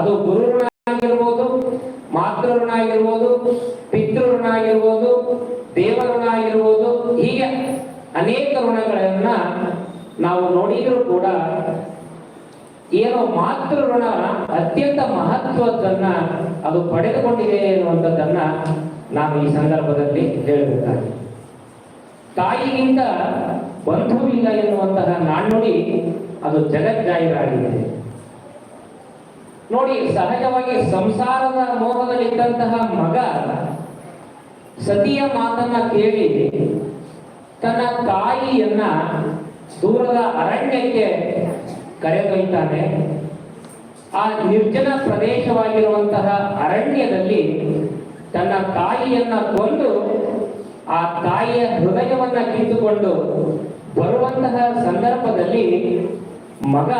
ಅದು ಗುರು ಋಣ ಆಗಿರ್ಬೋದು ಮಾತೃ ಋಣ ಆಗಿರ್ಬೋದು ಪಿತೃ ಋಣ ಆಗಿರ್ಬೋದು ದೇವ ಋಣ ಆಗಿರ್ಬೋದು ಹೀಗೆ ಅನೇಕ ಋಣಗಳನ್ನ ನಾವು ನೋಡಿದ್ರು ಕೂಡ ಏನೋ ಮಾತೃ ಋಣ ಅತ್ಯಂತ ಮಹತ್ವದನ್ನ ಅದು ಪಡೆದುಕೊಂಡಿದೆ ಎನ್ನುವಂಥದ್ದನ್ನ ನಾನು ಈ ಸಂದರ್ಭದಲ್ಲಿ ಹೇಳಬೇಕಾಗಿದೆ. ತಾಯಿಗಿಂತ ಬಂಧುವಿಲ್ಲ ಎನ್ನುವಂತಹ ನಾಣ್ಣುಡಿ ಅದು ಜಗಜ್ಜಾಹಿರಾಗಿದೆ. ನೋಡಿ, ಸಹಜವಾಗಿ ಸಂಸಾರದ ಮೋಹದಲ್ಲಿದ್ದಂತಹ ಮಗ ಸತಿಯ ಮಾತನ್ನ ಕೇಳಿ, ತನ್ನ ತಾಯಿಯನ್ನ ದೂರದ ಅರಣ್ಯಕ್ಕೆ ಕರೆದೊಯ್ತಾನೆ ಆ ನಿರ್ಜನ ಪ್ರದೇಶವಾಗಿರುವಂತಹ ಅರಣ್ಯದಲ್ಲಿ ತನ್ನ ತಾಯಿಯನ್ನ ಕೊಂದು, ಆ ತಾಯಿಯ ಹೃದಯವನ್ನ ಕಿತ್ತುಕೊಂಡು ಬರುವಂತಹ ಸಂದರ್ಭದಲ್ಲಿ ಮಗ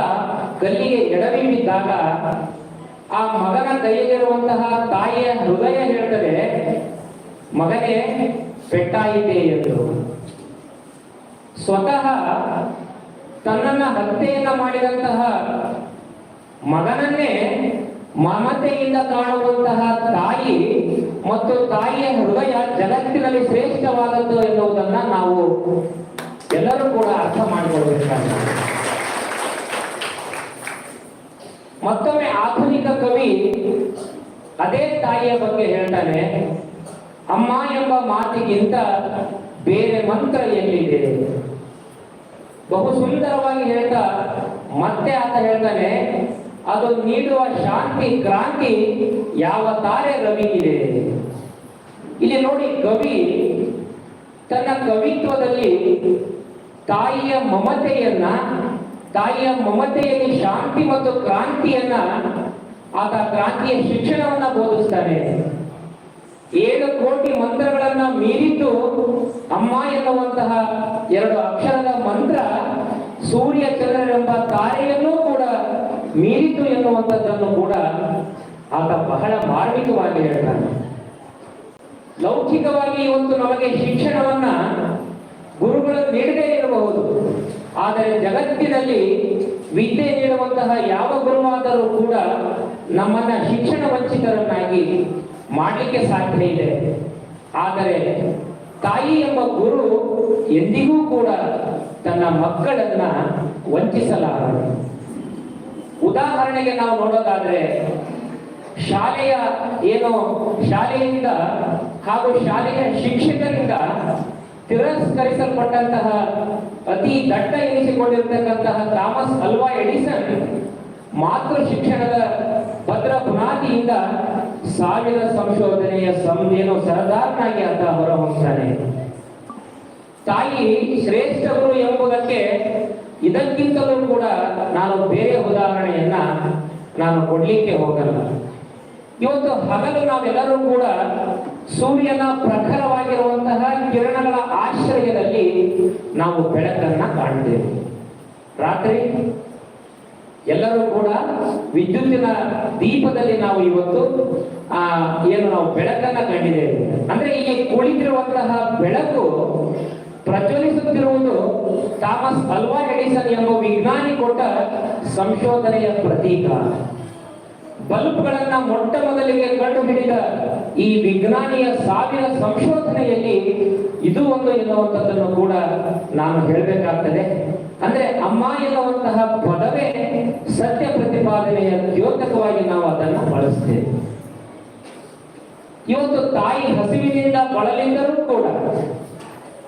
ಕಲ್ಲಿಗೆ ಎಡವಿ ಆ ಮಗನ ಕೈಯಲ್ಲಿರುವಂತಹ ತಾಯಿಯ ಹೃದಯ ಹೇಳ್ತದೆ, ಮಗನೇ, ಪೆಟ್ಟಾಯಿತೆ ಎಂದು. ಸ್ವತಃ ತನ್ನನ್ನ ಹತ್ಯೆಯನ್ನ ಮಾಡಿದಂತಹ ಮಗನನ್ನೇ ಮಮತೆಯಿಂದ ಕಾಣುವಂತಹ ತಾಯಿ ಮತ್ತು ತಾಯಿಯ ಹೃದಯ ಜಗತ್ತಿನಲ್ಲಿ ಶ್ರೇಷ್ಠವಾದದ್ದು ಎನ್ನುವುದನ್ನ ನಾವು ಎಲ್ಲರೂ ಕೂಡ ಅರ್ಥ ಮಾಡಿಕೊಳ್ಬೇಕಾಗಿದೆ ಮತ್ತೊಮ್ಮೆ ಆಧುನಿಕ ಕವಿ ಅದೇ ತಾಯಿಯ ಬಗ್ಗೆ ಹೇಳ್ತಾನೆ, ಅಮ್ಮ ಎಂಬ ಮಾತಿಗಿಂತ ಬೇರೆ ಮಂತ್ರ ಎಲ್ಲಿದೆ? ಬಹು ಸುಂದರವಾಗಿ ಹೇಳ್ತಾ, ಮತ್ತೆ ಆತ ಹೇಳ್ತಾನೆ, ಅದು ನೀಡುವ ಶಾಂತಿ, ಕ್ರಾಂತಿ ಯಾವ ತಾರೆ ರವಿಗಿದೆ? ಇಲ್ಲಿ ನೋಡಿ ಕವಿ, ತನ್ನ ಕವಿತ್ವದಲ್ಲಿ ತಾಯಿಯ ಮಮತೆಯನ್ನ ತಾಯಿಯ ಮಮತೆಯಲ್ಲಿ ಶಾಂತಿ ಮತ್ತು ಕ್ರಾಂತಿಯನ್ನ ಆತ ಕ್ರಾಂತಿಯ ಶಿಕ್ಷಣವನ್ನ ಬೋಧಿಸ್ತಾನೆ ಏಳು ಕೋಟಿ ಮಂತ್ರಗಳನ್ನ ಮೀರಿದ್ದು ಅಮ್ಮ ಎನ್ನುವಂತಹ ಎರಡು ಅಕ್ಷರದ ಮಂತ್ರ ಸೂರ್ಯ ಚಂದ್ರರೆಂಬ ತಾರೆಯನ್ನೂ ಕೂಡ ಮೀರಿತು ಎನ್ನುವಂಥದ್ದನ್ನು ಕೂಡ ಆತ ಬಹಳ ಮಾರ್ಮಿಕವಾಗಿ ಹೇಳ್ತಾನೆ. ಲೌಕಿಕವಾಗಿ ಇವತ್ತು ನಮಗೆ ಶಿಕ್ಷಣವನ್ನ ಗುರುಗಳು ನೀಡದೇ ಇರಬಹುದು. ಆದರೆ ಜಗತ್ತಿನಲ್ಲಿ ವಿದ್ಯೆ ನೀಡುವಂತಹ ಯಾವ ಗುರುವಾದರೂ ಕೂಡ ನಮ್ಮನ್ನ ಶಿಕ್ಷಣ ವಂಚಿತರನ್ನಾಗಿ ಮಾಡಲಿಕ್ಕೆ ಸಾಧ್ಯ ಇದೆ. ಆದರೆ ತಾಯಿ ಎಂಬ ಗುರು ಎಂದಿಗೂ ಕೂಡ ತನ್ನ ಮಕ್ಕಳನ್ನ ವಂಚಿಸಲಾರರು. ಉದಾಹರಣೆಗೆ ನಾವು ನೋಡೋದಾದ್ರೆ ಶಾಲೆಯ ಏನು ಶಾಲೆಯಿಂದ ಹಾಗೂ ಶಾಲೆಯ ಶಿಕ್ಷಕರಿಂದ ತಿರಸ್ಕರಿಸಲ್ಪಟ್ಟಂತಹ ಅತಿ ದಟ್ಟ ಎನಿಸಿಕೊಂಡಿರ್ತಕ್ಕಂತಹ ಥಾಮಸ್ ಅಲ್ವಾ ಎಡಿಸನ್ ಮಾತೃ ಶಿಕ್ಷಣದ ಭದ್ರ ಬುನಾದಿಯಿಂದ ಸಾವಿರ ಸಂಶೋಧನೆಯ ಸಂಧೇನು ಸರದಾರನಾಗಿ ಅಂತ ಹೊರಹೊಮ್ತಾನೆ ತಾಯಿ ಶ್ರೇಷ್ಠ ಗುರು ಎಂಬುದಕ್ಕೆ ಇದಕ್ಕಿಂತಲೂ ಕೂಡ ನಾನು ಬೇರೆ ಉದಾಹರಣೆಯನ್ನ ನಾನು ಕೊಡ್ಲಿಕ್ಕೆ ಹೋಗಲ್ಲ. ಇವತ್ತು ಹಗಲು ನಾವೆಲ್ಲರೂ ಕೂಡ ಸೂರ್ಯನ ಪ್ರಖರವಾಗಿರುವಂತಹ ಕಿರಣಗಳ ಆಶ್ರಯದಲ್ಲಿ ನಾವು ಬೆಳಕನ್ನ ಕಾಣ್ತೇವೆ. ರಾತ್ರಿ ಎಲ್ಲರೂ ಕೂಡ ವಿದ್ಯುತ್ತಿನ ದೀಪದಲ್ಲಿ ನಾವು ಇವತ್ತು, ಆ, ಏನು ನಾವು ಬೆಳಕನ್ನ ಕಂಡಿದ್ದೇವೆ. ಅಂದ್ರೆ ಈ ಕುಳಿತಿರುವಂತಹ ಬೆಳಕು ಪ್ರಜ್ವಲಿಸುತ್ತಿರುವುದು ಥಾಮಸ್ ಅಲ್ವಾ ಎಡಿಸನ್ ಎಂಬ ವಿಜ್ಞಾನಿ ಕೊಟ್ಟ ಸಂಶೋಧನೆಯ ಪ್ರತೀಕ. ಬಲ್ಬ್ಗಳನ್ನ ಮೊಟ್ಟ ಮೊದಲಿಗೆ ಕಂಡು ಹಿಡಿದ ಈ ವಿಜ್ಞಾನಿಯ ಸಾವಿನ ಸಂಶೋಧನೆಯಲ್ಲಿ ಇದು ಒಂದು ಎನ್ನುವಂಥದ್ದನ್ನು ಕೂಡ ನಾನು ಹೇಳಬೇಕಾಗ್ತದೆ. ಅಂದ್ರೆ ಅಮ್ಮ ಎನ್ನುವಂತಹ ಪದವೇ ಸತ್ಯ ಪ್ರತಿಪಾದನೆಯ ದ್ಯೋತಕವಾಗಿ ನಾವು ಅದನ್ನು ಬಳಸ್ತೇವೆ. ಇವತ್ತು ತಾಯಿ ಹಸಿವಿನಿಂದ ಬಳಲಿದ್ದರೂ ಕೂಡ,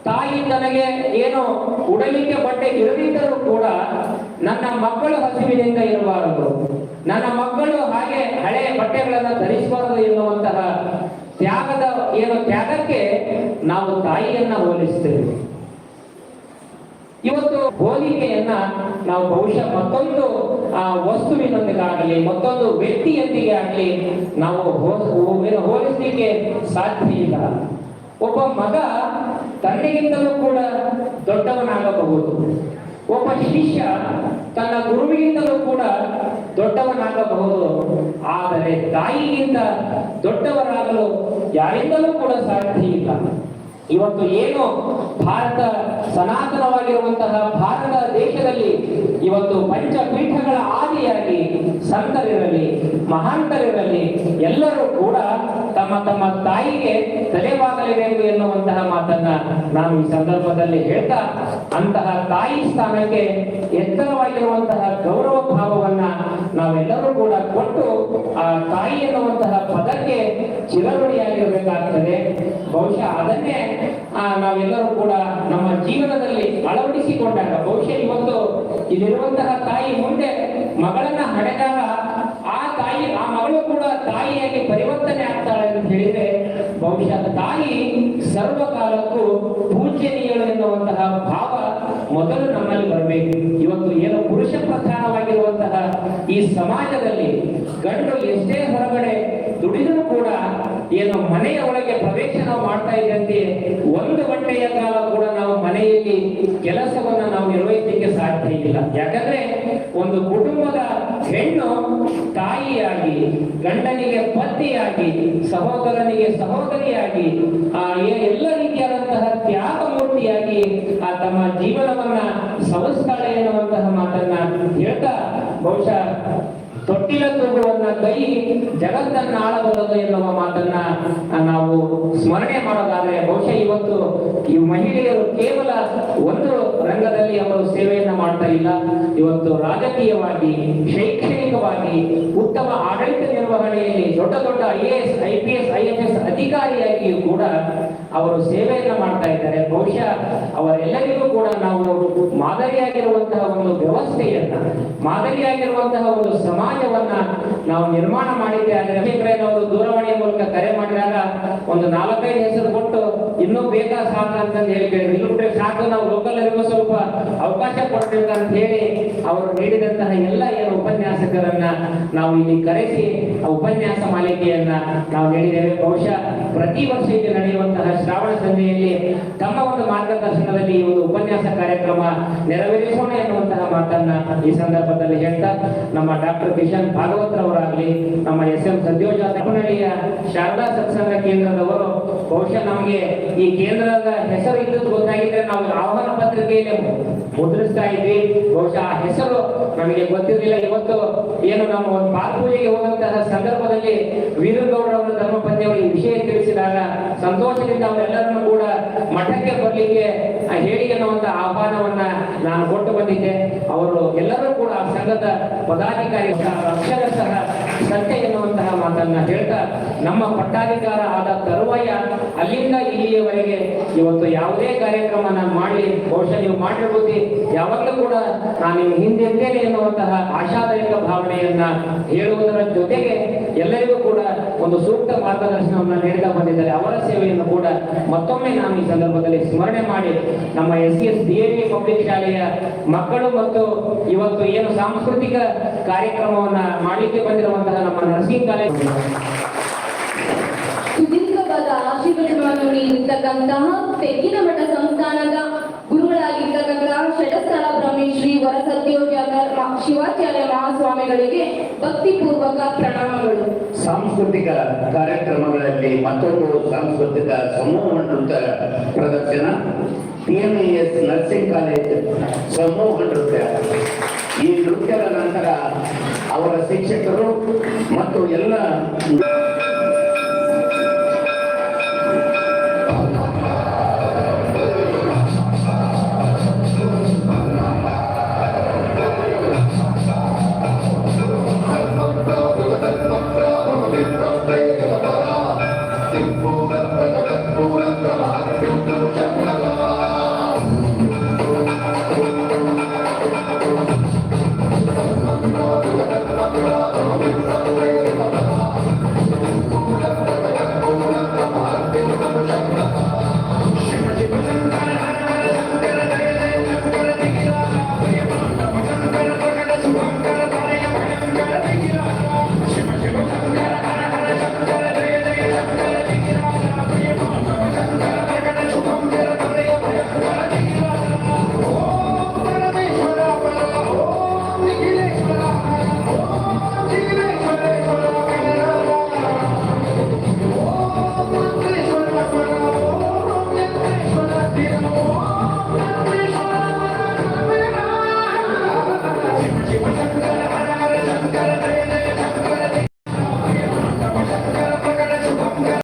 ತಾಯಿ ನನಗೆ ಏನು ಉಡಲಿಕ್ಕೆ ಬಟ್ಟೆ ಇರದಿದ್ದರೂ ಕೂಡ ನನ್ನ ಮಕ್ಕಳು ಹಸಿವಿನಿಂದ ಇರಬಾರದು. ನನ್ನ ಮಕ್ಕಳು ಹಾಗೆ ಹಳೆ ಬಟ್ಟೆಗಳನ್ನು ಧರಿಸಬಾರದು ಎನ್ನುವಂತಹ ತ್ಯಾಗದ ಏನು ತ್ಯಾಗಕ್ಕೆ ನಾವು ತಾಯಿಯನ್ನ ಹೋಲಿಸ್ತೇವೆ. ಇವತ್ತು ಹೋಲಿಕೆಯನ್ನ ನಾವು ಬಹುಶಃ ಮತ್ತೊಂದು, ಆ, ವಸ್ತುವಿನೊಂದಿಗಾಗಲಿ, ಮತ್ತೊಂದು ವ್ಯಕ್ತಿಯೊಂದಿಗೆ ಆಗಲಿ ನಾವು ಹೋಲಿಸಲಿಕ್ಕೆ ಸಾಧ್ಯ ಇಲ್ಲ. ಒಬ್ಬ ಮಗ ತಂದೆಗಿಂತಲೂ ಕೂಡ ದೊಡ್ಡವನಾಗಬಹುದು. ಒಬ್ಬ ಶಿಷ್ಯ ತನ್ನ ಗುರುವಿಗಿಂತಲೂ ಕೂಡ ದೊಡ್ಡವನಾಗಬಹುದು. ಆದರೆ ತಾಯಿಗಿಂತ ದೊಡ್ಡವರಾಗಲು ಯಾರಿಂದಲೂ ಕೂಡ ಸಾಧ್ಯ ಇಲ್ಲ. ಇವತ್ತು ಏನು ಭಾರತ ಸನಾತನವಾಗಿರುವಂತಹ ಭಾರತ ದೇಶದಲ್ಲಿ ಇವತ್ತು ಪಂಚಪೀಠಗಳ ಆದಿಯಾಗಿ ಸಂತರಿರಲಿ, ಮಹಾಂತರಿರಲಿ, ಎಲ್ಲರೂ ಕೂಡ ತಮ್ಮ ತಮ್ಮ ತಾಯಿಗೆ ತಲೆಬಾಗಲೇಬೇಕು ಎನ್ನುವಂತಹ ಮಾತನ್ನ ನಾವು ಈ ಸಂದರ್ಭದಲ್ಲಿ ಹೇಳ್ತಾ, ಅಂತಹ ತಾಯಿ ಸ್ಥಾನಕ್ಕೆ ಎತ್ತರವಾಗಿರುವಂತಹ ಗೌರವ ಭಾವವನ್ನ ನಾವೆಲ್ಲರೂ ಕೂಡ ಕೊಟ್ಟು ಆ ತಾಯಿ ಎನ್ನುವಂತಹ ಪದಕ್ಕೆ ಚಿರಗುಣಿಯಾಗಿರಬೇಕಾಗ್ತದೆ ಬಹುಶಃ ಅದನ್ನೇ ನಾವೆಲ್ಲರೂ ಕೂಡ ನಮ್ಮ ಜೀವನದಲ್ಲಿ ಅಳವಡಿಸಿಕೊಂಡಾಗ, ಬಹುಶಃ ಇವತ್ತು ಇಲ್ಲಿರುವಂತಹ ತಾಯಿ ಮುಂದೆ ಮಗಳನ್ನ ಹಡೆದಾಗ ಆ ತಾಯಿ, ಆ ಮಗಳು ಕೂಡ ತಾಯಿಯಾಗಿ ಪರಿವರ್ತನೆ ಆಗ್ತಾಳೆ ಅಂತ ಹೇಳಿದ್ರೆ ಬಹುಶಃ ತಾಯಿ ಸರ್ವಕಾಲಕ್ಕೂ ಪೂಜನೀಯಳು ಎನ್ನುವಂತಹ ಭಾವ ಮೊದಲು ನಮ್ಮಲ್ಲಿ ಬರಬೇಕು. ಇವತ್ತು ಏನು ಪುರುಷ ಪ್ರಧಾನವಾಗಿರುವಂತಹ ಈ ಸಮಾಜದಲ್ಲಿ ಗಂಡು ಎಷ್ಟೇ ಹೊರಗಡೆ ದುಡಿದರೂ ಕೂಡ ಏನು ಮನೆಯ ಒಳಗೆ ಪ್ರವೇಶ ನಾವು ಮಾಡ್ತಾ ಇದ್ದಂತೆ ಒಂದು ಗಂಟೆಯ ಕಾಲ ಕೂಡ ನಾವು ಮನೆಯಲ್ಲಿ ಕೆಲಸವನ್ನ ನಾವು ನಿರ್ವಹಿಸಲಿಕ್ಕೆ ಸಾಧ್ಯ ಇಲ್ಲ. ಯಾಕಂದ್ರೆ ಒಂದು ಕುಟುಂಬದ ಹೆಣ್ಣು ತಾಯಿಯಾಗಿ, ಗಂಡನಿಗೆ ಪತ್ನಿಯಾಗಿ ಸಹೋದರನಿಗೆ ಸಹೋದರಿಯಾಗಿ, ಆ ಎಲ್ಲ ರೀತಿಯಾದಂತಹ ತ್ಯಾಗ ಮೂರ್ತಿಯಾಗಿ ಆ ತಮ್ಮ ಜೀವನವನ್ನ ಸವಸ್ತಾಳೆ ಎನ್ನುವಂತಹ ಮಾತನ್ನ ಹೇಳ್ತಾ ಬಹುಶಃ ತೊಟ್ಟಿಲ ತೂಗುವನ್ನ ಕೈ ಜಗತ್ತನ್ನ ಆಳಬಲ್ಲದು ಎನ್ನುವ ಮಾತನ್ನ ನಾವು ಸ್ಮರಣೆ ಮಾಡೋದಾದ್ರೆ ಬಹುಶಃ ಇವತ್ತು ಈ ಮಹಿಳೆಯರು ಕೇವಲ ಒಂದು ರಂಗದಲ್ಲಿ ಅವರು ಸೇವೆಯನ್ನ ಮಾಡ್ತಾ ಇಲ್ಲ. ಇವತ್ತು ರಾಜಕೀಯವಾಗಿ ಶೈಕ್ಷಣಿಕವಾಗಿ ಉತ್ತಮ ಆಡಳಿತ ನಿರ್ವಹಣೆಯಲ್ಲಿ ದೊಡ್ಡ ದೊಡ್ಡ I A S I P S I F S ಅಧಿಕಾರಿಯಾಗಿಯೂ ಕೂಡ ಅವರು ಸೇವೆಯನ್ನು ಮಾಡ್ತಾ ಇದ್ದಾರೆ. ಬಹುಶಃ ಅವರೆಲ್ಲರಿಗೂ ಕೂಡ ನಾವು ಮಾದರಿಯಾಗಿರುವಂತಹ ಒಂದು ವ್ಯವಸ್ಥೆಯನ್ನ, ಮಾದರಿಯಾಗಿರುವಂತಹ ಒಂದು ಸಮಾಜವನ್ನ ನಾವು ನಿರ್ಮಾಣ ಮಾಡಿದ್ದೆ ಅಭಿಪ್ರಾಯ ನಾವು ದೂರವಾಣಿಯ ಮೂಲಕ ಕರೆ ಮಾಡಿದಾಗ ಒಂದು ನಾಲ್ಕೈದು ಹೆಸರು ಕೊಟ್ಟು ಇನ್ನೂ ಬೇಕಾ ಸಾಕು ಅಂತ ಹೇಳಿ ಕೇಳಿದ್ರು ಇಲ್ಲೂ ಬಿಟ್ರೆ ಸಾಕು ನಾವು ಲೋಕಲ್ ಇರುವ ಸ್ವಲ್ಪ ಅವಕಾಶ ಕೊಡ್ತೇವೆ ಅಂತ ಹೇಳಿ ಅವರು ನೀಡಿದಂತಹ ಎಲ್ಲ ಏನು ಉಪನ್ಯಾಸಕರನ್ನ ನಾವು ಇಲ್ಲಿ ಕರೆಸಿ ಆ ಉಪನ್ಯಾಸ ಮಾಲಿಕೆಯನ್ನ ನಾವು ನೀಡಿದ್ದೇವೆ. ಬಹುಶಃ ಪ್ರತಿ ವರ್ಷ ಇಲ್ಲಿ ನಡೆಯುವಂತಹ ಶ್ರಾವಣ ಸಂಜೆಯಲ್ಲಿ ತಮ್ಮ ಒಂದು ಮಾರ್ಗದರ್ಶನದಲ್ಲಿ ಈ ಒಂದು ಉಪನ್ಯಾಸ ಕಾರ್ಯಕ್ರಮ ನೆರವೇರಿಸೋಣ ಎನ್ನುವಂತಹ ಮಾತನ್ನ ಈ ಸಂದರ್ಭದಲ್ಲಿ ಹೇಳ್ತಾ ನಮ್ಮ ಡಾಕ್ಟರ್ ಕಿಶನ್ ಭಾಗವತ್ರವರಾಗಲಿ ನಮ್ಮ ಎಸ್ ಎಂ ಸದ್ಯೋಜ ತಪ್ಪನಹಳ್ಳಿಯ ಶಾರದಾ ಸತ್ಸಂಗ ಕೇಂದ್ರದವರು, ಬಹುಶಃ ನಮಗೆ ಈ ಕೇಂದ್ರದ ಹೆಸರು ಇದ್ದದ್ದು ಗೊತ್ತಾಗಿದ್ರೆ ನಾವು ಆಹ್ವಾನ ಪತ್ರಿಕೆಯಲ್ಲಿ ಮುದ್ರಿಸ್ತಾ ಇದ್ವಿ. ಬಹುಶಃ ಆ ಹೆಸರು ನಮಗೆ ಗೊತ್ತಿರಲಿಲ್ಲ. ಇವತ್ತು ಏನು ನಮ್ಮ ಒಂದು ಪಾಲ್ಪೂಜೆಗೆ ಹೋದಂತಹ ಸಂದರ್ಭದಲ್ಲಿ ವೀರಗೌಡರವರು ಧರ್ಮಪತ್ನಿಯವರು ಈ ವಿಷಯ ತಿಳಿಸಿದಾಗ ಸಂತೋಷದಿಂದ ಅವರೆಲ್ಲರನ್ನು ಕೂಡ ಮಠಕ್ಕೆ ಬರಲಿಕ್ಕೆ ಹೇಳಿ ಅನ್ನುವಂತ ಆಹ್ವಾನವನ್ನ ನಾನು ಕೊಟ್ಟು ಬಂದಿದ್ದೆ. ಅವರು ಎಲ್ಲರೂ ಕೂಡ ಆ ಸಂಘದ ಪದಾಧಿಕಾರಿ ಅಕ್ಷರಶಃ ಸತ್ಯ ಎನ್ನುವಂತಹ ಮಾತನ್ನ ಹೇಳ್ತಾ ನಮ್ಮ ಪಟ್ಟಾಧಿಕಾರ ಆದ ತರುವಾಯ ಅಲ್ಲಿಂದ ಇಲ್ಲಿಯವರೆಗೆ ಇವತ್ತು ಯಾವುದೇ ಕಾರ್ಯಕ್ರಮ ನಾನು ಮಾಡಿ ಬಹುಶಃ ನೀವು ಮಾಡಿರ್ಬೋದು. ಯಾವಾಗಲೂ ಕೂಡ ನಾನು ಹಿಂದೆ ಎನ್ನುವಂತಹ ಆಶಾದಾಯಕ ಭಾವನೆಯನ್ನ ಹೇಳುವುದರ ಜೊತೆಗೆ ಎಲ್ಲರಿಗೂ ಕೂಡ ಒಂದು ಸೂಕ್ತ ಮಾರ್ಗದರ್ಶನವನ್ನು ನೀಡ್ತಾ ಬಂದಿದ್ದಾರೆ. ಅವರ ಸೇವೆಯನ್ನು ಕೂಡ ಮತ್ತೊಮ್ಮೆ ನಾನು ಈ ಸಂದರ್ಭದಲ್ಲಿ ಸ್ಮರಣೆ ಮಾಡಿ ನಮ್ಮ S C S D A public ಶಾಲೆಯ ಮಕ್ಕಳು ಮತ್ತು ಇವತ್ತು ಏನು ಸಾಂಸ್ಕೃತಿಕ ಕಾರ್ಯಕ್ರಮವನ್ನ ಮಾಡಲಿಕ್ಕೆ ಬಂದಿರುವಂತಹ ನಮ್ಮ ನರ್ಸಿಂಗ್ ಕಾಲೇಜ್ ಸುದೀರ್ಘವಾದ ಆಶೀರ್ವಚನವನ್ನು ನೀಡಿರ್ತಕ್ಕಂತಹ ತೆಗ್ಗಿನ ಮಠ ಸಂಸ್ಥಾನದ ಗುರುಗಳಾಗಿರ್ತಕ್ಕಂತಹ ಷಟಸ್ಥಳ ಬ್ರಹ್ಮೇಶ್ರೀ ವರಸದ್ಯೋಗ ಶಿವಾಚಾರ್ಯ ಮಹಾಸ್ವಾಮಿಗಳಿಗೆ ಭಕ್ತಿಪೂರ್ವಕ ಪ್ರಣಾಮಗಳು. ಸಾಂಸ್ಕೃತಿಕ ಕಾರ್ಯಕ್ರಮಗಳಲ್ಲಿ ಮತ್ತೊಂದು ಸಾಂಸ್ಕೃತಿಕ ಸಮೂಹ ಪ್ರದರ್ಶನ ಪಿಎಂಇಎಸ್ ನರ್ಸಿಂಗ್ ಕಾಲೇಜ್ ಸಮೂಹ ನೃತ್ಯ. ಈ ನೃತ್ಯದ ನಂತರ ಅವರ ಶಿಕ್ಷಕರು ಮತ್ತು ಎಲ್ಲ